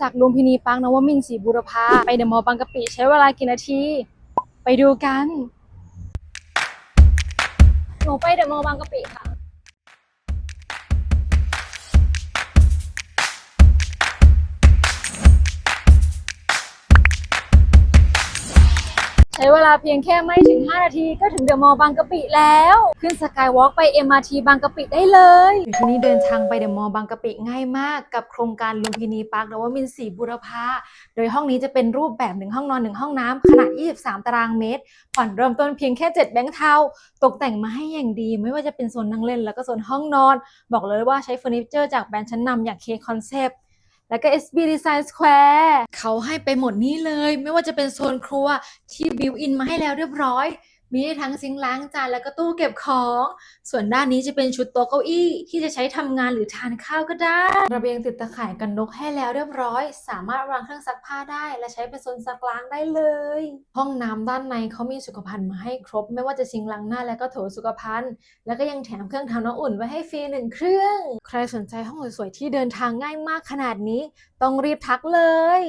จากลุมพินีปางนวมินทร์ศรีบุรพาไปเดอะมอลล์บางกะปิใช้เวลากี่นาที ไปดูกัน หนูไปเดอะมอลล์บางกะปิค่ะ ใช้เวลาเพียงแค่ไม่ถึง 5 นาทีก็ถึงเดอะมอลล์บางกะปิแล้ว ขึ้นสกายวอล์กไป MRT บางกะปิได้เลยอยู่ที่นี่เดินทางไปเดอะมอลล์บางกะปิง่ายมากกับโครงการลุมพินีปาร์คนวมินทร์สีบุรพาโดยห้องนี้จะเป็นรูปแบบหนึ่งห้องนอนหนึ่งห้องน้ำขนาด 23 ตารางเมตร ผ่อนเริ่มต้นเพียงแค่ 7 แบงค์เทาตกแต่งมาให้อย่างดี ไม่ว่าจะเป็นโซนนั่งเล่นแล้วก็โซนห้องนอน บอกเลยว่าใช้เฟอร์นิเจอร์จากแบรนด์ชั้นนำอย่าง K Concept แล้วก็ SB Design Square เขาให้ไปหมดนี้เลย ไม่ว่าจะเป็นโซนครัวที่บิวอินมาให้แล้วเรียบร้อย มีได้ทั้งซิงล้างจานแล้วก็ตู้เก็บของ ส่วนด้านนี้จะเป็นชุดโต๊ะเก้าอี้ที่จะใช้ทำงานหรือทานข้าวก็ได้ ระเบียงติดตะข่ายกันนกให้แล้วเรียบร้อย สามารถวางเครื่องซักผ้าได้ และใช้เป็นโซนซักล้างได้เลย ห้องน้ำด้านในเขามีสุขภัณฑ์มาให้ครบ ไม่ว่าจะซิงล้างหน้าและก็โถสุขภัณฑ์ แล้วก็ยังแถมเครื่องทำน้ำอุ่นไว้ให้ฟรีหนึ่งเครื่อง ใครสนใจห้องสวยๆที่เดินทางง่ายมากขนาดนี้ ต้องรีบทักเลย